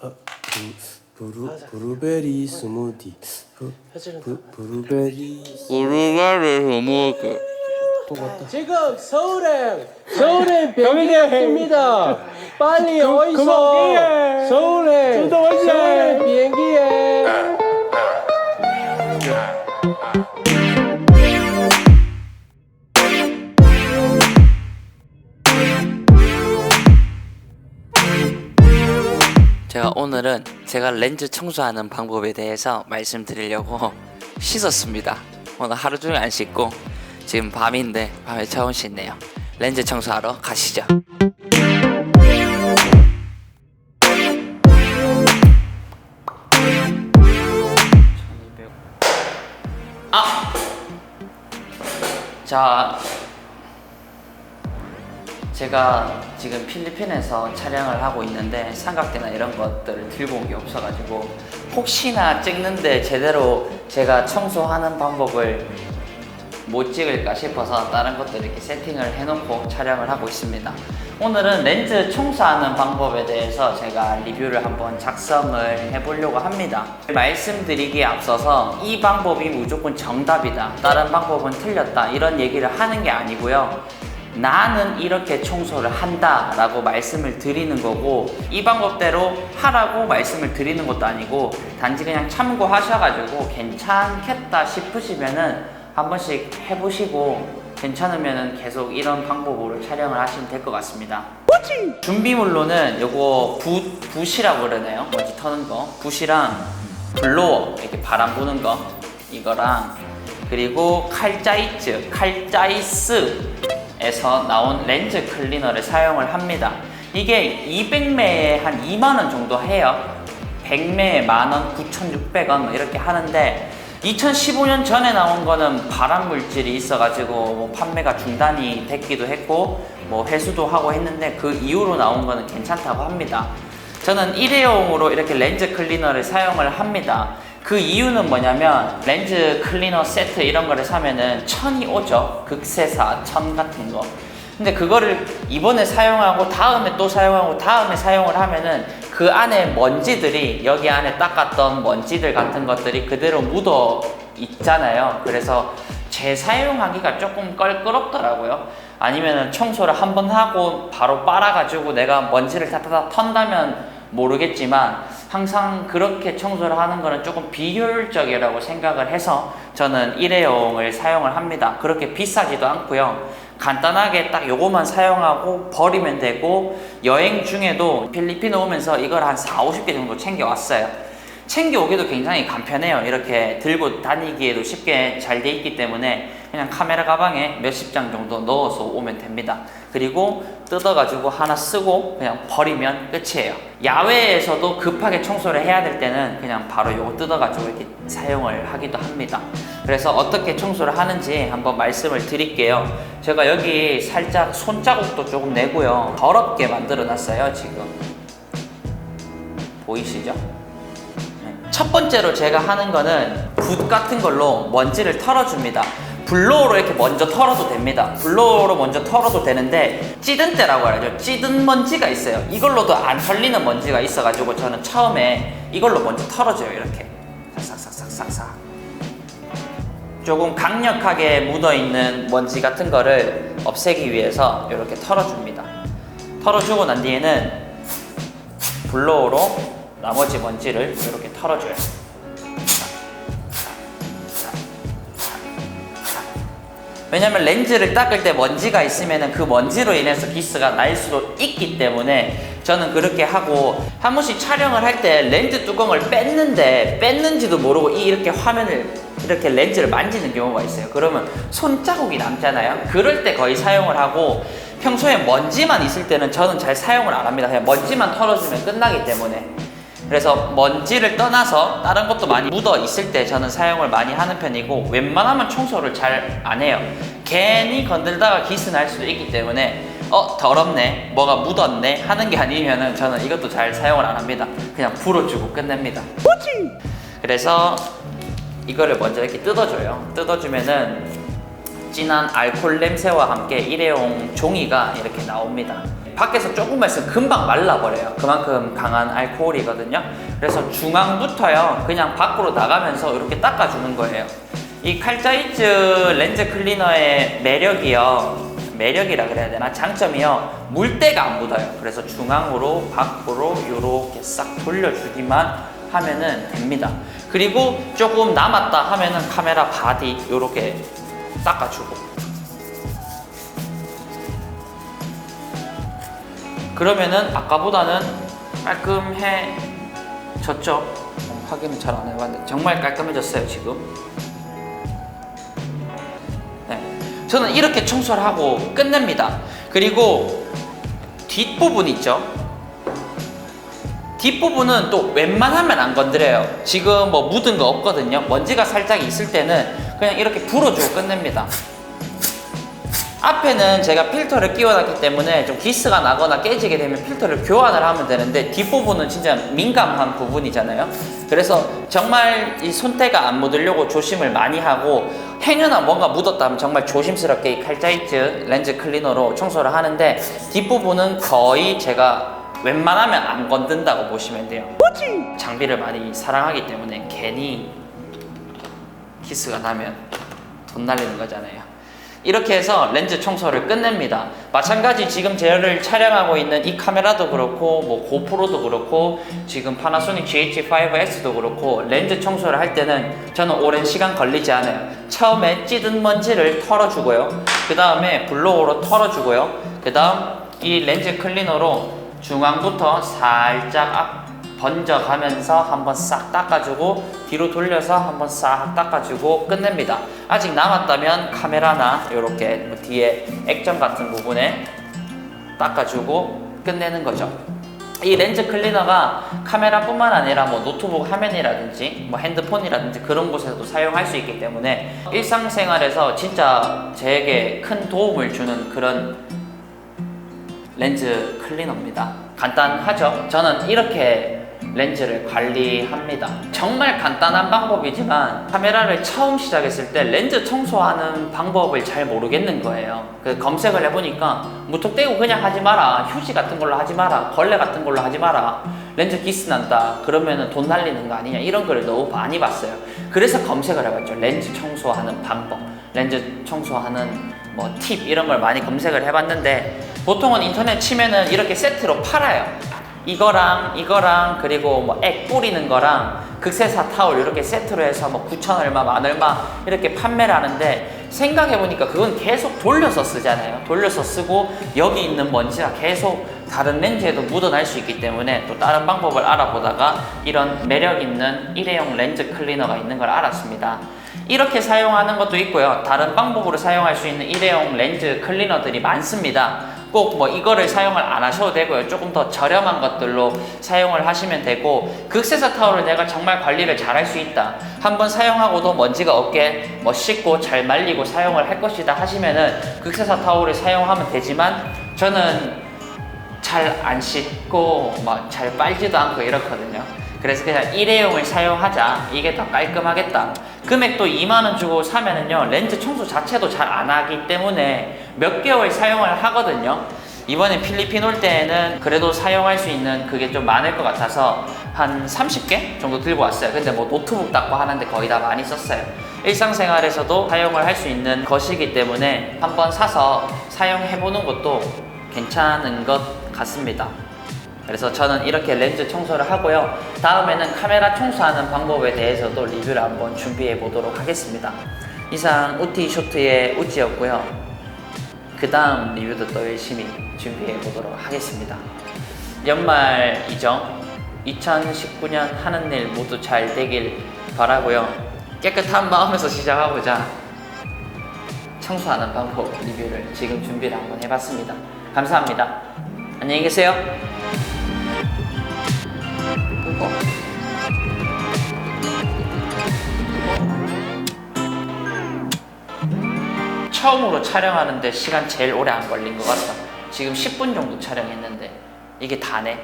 어, 부, 부루, 브루베리 스무디. 부, 부, 브루베리 우르가를 먹어. 지금 서울행 서울행 비행기 왔습니다. 빨리 어디서? 서울행 서울행 비행기에 오늘은 제가 렌즈 청소하는 방법에 대해서 말씀드리려고 씻었습니다. 오늘 하루 종일 안 씻고 지금 밤인데 밤에 처음 씻네요. 렌즈 청소하러 가시죠. 아! 자, 제가 지금 필리핀에서 촬영을 하고 있는데 삼각대나 이런 것들을 들고 온 게 없어가지고 혹시나 찍는데 제대로 제가 청소하는 방법을 못 찍을까 싶어서 다른 것들 이렇게 세팅을 해놓고 촬영을 하고 있습니다. 오늘은 렌즈 청소하는 방법에 대해서 제가 리뷰를 한번 작성을 해보려고 합니다. 말씀드리기에 앞서서 이 방법이 무조건 정답이다. 다른 방법은 틀렸다. 이런 얘기를 하는 게 아니고요. 나는 이렇게 청소를 한다 라고 말씀을 드리는 거고 이 방법대로 하라고 말씀을 드리는 것도 아니고 단지 그냥 참고하셔가지고 괜찮겠다 싶으시면은 한 번씩 해보시고 괜찮으면은 계속 이런 방법으로 촬영을 하시면 될 것 같습니다. 준비물로는 요거 붓, 붓이라고 그러네요. 먼지 터는 거. 붓이랑 블로워 이렇게 바람 부는 거. 이거랑. 그리고 칼자이츠 칼자이스 에서 나온 렌즈 클리너를 사용을 합니다 이게 200매에 한 2만원 정도 해요 100매에 만원 9,600원 뭐 이렇게 하는데 2015년 전에 나온 거는 발암 물질이 있어가지고 뭐 판매가 중단이 됐기도 했고 뭐 회수도 하고 했는데 그 이후로 나온 거는 괜찮다고 합니다. 저는 일회용으로 이렇게 렌즈 클리너를 사용을 합니다. 그 이유는 뭐냐면 렌즈 클리너 세트 이런 거를 사면은 천이 오죠. 극세사, 천 같은 거. 근데 그거를 이번에 사용하고 다음에 또 사용하고 다음에 사용을 하면은 그 안에 먼지들이 여기 안에 닦았던 먼지들 같은 것들이 그대로 묻어 있잖아요. 그래서 재사용하기가 조금 껄끄럽더라고요. 아니면은 청소를 한 번 하고 바로 빨아가지고 내가 먼지를 다다다 턴다면 모르겠지만 항상 그렇게 청소를 하는 거는 조금 비효율적이라고 생각을 해서 저는 일회용을 사용을 합니다. 그렇게 비싸지도 않고요. 간단하게 딱 요거만 사용하고 버리면 되고 여행 중에도 필리핀 오면서 이걸 한 4, 50개 정도 챙겨왔어요. 챙겨오기도 굉장히 간편해요. 이렇게 들고 다니기에도 쉽게 잘 돼 있기 때문에 그냥 카메라 가방에 몇십 장 정도 넣어서 오면 됩니다. 그리고 뜯어가지고 하나 쓰고 그냥 버리면 끝이에요. 야외에서도 급하게 청소를 해야 될 때는 그냥 바로 요거 뜯어가지고 이렇게 사용을 하기도 합니다. 그래서 어떻게 청소를 하는지 한번 말씀을 드릴게요. 제가 여기 살짝 손자국도 조금 내고요. 더럽게 만들어 놨어요, 지금. 보이시죠? 첫 번째로 제가 하는 거는 붓 같은 걸로 먼지를 털어줍니다. 블로우로 이렇게 먼저 털어도 됩니다. 블로우로 먼저 털어도 되는데 찌든 때라고 하죠. 찌든 먼지가 있어요. 이걸로도 안 털리는 먼지가 있어가지고 저는 처음에 이걸로 먼저 털어줘요. 이렇게 싹싹싹싹싹. 조금 강력하게 묻어있는 먼지 같은 거를 없애기 위해서 이렇게 털어줍니다. 털어주고 난 뒤에는 블로우로 나머지 먼지를 이렇게 털어줘요. 왜냐면 렌즈를 닦을 때 먼지가 있으면 그 먼지로 인해서 기스가 날 수도 있기 때문에 저는 그렇게 하고 한 번씩 촬영을 할 때 렌즈 뚜껑을 뺐는데 뺐는지도 모르고 이렇게 화면을 이렇게 렌즈를 만지는 경우가 있어요. 그러면 손자국이 남잖아요. 그럴 때 거의 사용을 하고 평소에 먼지만 있을 때는 저는 잘 사용을 안 합니다. 그냥 먼지만 털어주면 끝나기 때문에. 그래서 먼지를 떠나서 다른 것도 많이 묻어 있을 때 저는 사용을 많이 하는 편이고 웬만하면 청소를 잘 안 해요. 괜히 건들다가 기스 날 수도 있기 때문에 어 더럽네 뭐가 묻었네 하는 게 아니면은 저는 이것도 잘 사용을 안 합니다. 그냥 불어주고 끝냅니다. 그래서 이거를 먼저 이렇게 뜯어줘요. 뜯어주면은 진한 알콜 냄새와 함께 일회용 종이가 이렇게 나옵니다. 밖에서 조금만 있으면 금방 말라버려요. 그만큼 강한 알코올이거든요. 그래서 중앙부터요, 그냥 밖으로 나가면서 이렇게 닦아주는 거예요. 이 칼자이즈 렌즈 클리너의 매력이요. 매력이라 그래야 되나? 장점이요. 물때가 안 묻어요. 그래서 중앙으로 밖으로 이렇게 싹 돌려주기만 하면은 됩니다. 그리고 조금 남았다 하면은 카메라 바디 이렇게 닦아주고. 그러면은 아까보다는 깔끔해졌죠? 어, 확인은 잘안 해봤는데 정말 깔끔해졌어요 지금. 네. 저는 이렇게 청소를 하고 끝냅니다. 그리고 뒷부분 있죠? 뒷부분은 또 웬만하면 안 건드려요. 지금 뭐 묻은 거 없거든요. 먼지가 살짝 있을 때는 그냥 이렇게 불어주고 끝냅니다. 앞에는 제가 필터를 끼워놨기 때문에 좀 기스가 나거나 깨지게 되면 필터를 교환을 하면 되는데 뒷부분은 진짜 민감한 부분이잖아요. 그래서 정말 이 손때가 안 묻으려고 조심을 많이 하고 행여나 뭔가 묻었다 하면 정말 조심스럽게 이 칼자이트 렌즈 클리너로 청소를 하는데 뒷부분은 거의 제가 웬만하면 안 건든다고 보시면 돼요. 장비를 많이 사랑하기 때문에 괜히 키스가 나면 돈 날리는 거잖아요. 이렇게 해서 렌즈 청소를 끝냅니다. 마찬가지 지금 제를 촬영하고 있는 이 카메라도 그렇고 뭐 고프로도 그렇고 지금 파나소닉 GH5S도 그렇고 렌즈 청소를 할 때는 저는 오랜 시간 걸리지 않아요. 처음에 찌든 먼지를 털어주고요. 그 다음에 블로우로 털어주고요. 그 다음 이 렌즈 클리너로 중앙부터 살짝 앞 번져가면서 한번 싹 닦아주고 뒤로 돌려서 한번 싹 닦아주고 끝냅니다. 아직 남았다면 카메라나 이렇게 뭐 뒤에 액정 같은 부분에 닦아주고 끝내는 거죠. 이 렌즈 클리너가 카메라뿐만 아니라 뭐 노트북 화면이라든지 뭐 핸드폰이라든지 그런 곳에서도 사용할 수 있기 때문에 일상생활에서 진짜 저에게 큰 도움을 주는 그런 렌즈 클리너입니다. 간단하죠? 저는 이렇게 렌즈를 관리합니다. 정말 간단한 방법이지만 카메라를 처음 시작했을 때 렌즈 청소하는 방법을 잘 모르겠는 거예요. 그 검색을 해보니까 무턱대고 그냥 하지 마라. 휴지 같은 걸로 하지 마라. 걸레 같은 걸로 하지 마라. 렌즈 기스 난다. 그러면은 돈 날리는 거 아니냐. 이런 글을 너무 많이 봤어요. 그래서 검색을 해봤죠. 렌즈 청소하는 방법. 렌즈 청소하는 뭐 팁 이런 걸 많이 검색을 해봤는데 보통은 인터넷 치면은 이렇게 세트로 팔아요. 이거랑 이거랑 그리고 뭐 액 뿌리는 거랑 극세사 타올 이렇게 세트로 해서 뭐 9천 얼마 만 얼마 이렇게 판매를 하는데 생각해 보니까 그건 계속 돌려서 쓰잖아요. 돌려서 쓰고 여기 있는 먼지가 계속 다른 렌즈에도 묻어날 수 있기 때문에 또 다른 방법을 알아보다가 이런 매력 있는 일회용 렌즈 클리너가 있는 걸 알았습니다. 이렇게 사용하는 것도 있고요. 다른 방법으로 사용할 수 있는 일회용 렌즈 클리너들이 많습니다. 꼭 뭐 이거를 사용을 안 하셔도 되고요. 조금 더 저렴한 것들로 사용을 하시면 되고 극세사 타올을 내가 정말 관리를 잘 할 수 있다. 한번 사용하고도 먼지가 없게 뭐 씻고 잘 말리고 사용을 할 것이다 하시면은 극세사 타올을 사용하면 되지만 저는 잘 안 씻고 막 잘 빨지도 않고 이렇거든요. 그래서 그냥 일회용을 사용하자. 이게 더 깔끔하겠다. 금액도 2만원 주고 사면은요, 렌즈 청소 자체도 잘 안 하기 때문에 몇 개월 사용을 하거든요. 이번에 필리핀 올 때에는 그래도 사용할 수 있는 그게 좀 많을 것 같아서 한 30개 정도 들고 왔어요. 근데 뭐 노트북 닦고 하는데 거의 다 많이 썼어요. 일상생활에서도 사용을 할 수 있는 것이기 때문에 한번 사서 사용해보는 것도 괜찮은 것 같습니다. 그래서 저는 이렇게 렌즈 청소를 하고요. 다음에는 카메라 청소하는 방법에 대해서도 리뷰를 한번 준비해 보도록 하겠습니다. 이상 우티 쇼트의 우지였고요. 그 다음 리뷰도 또 열심히 준비해 보도록 하겠습니다. 연말이죠. 2019년 하는 일 모두 잘 되길 바라고요. 깨끗한 마음에서 시작하고자 청소하는 방법 리뷰를 지금 준비를 한번 해봤습니다. 감사합니다. 안녕히 계세요. 이거. 처음으로 촬영하는데 시간 제일 오래 안 걸린 것 같다. 지금 10분 정도 촬영했는데 이게 다네.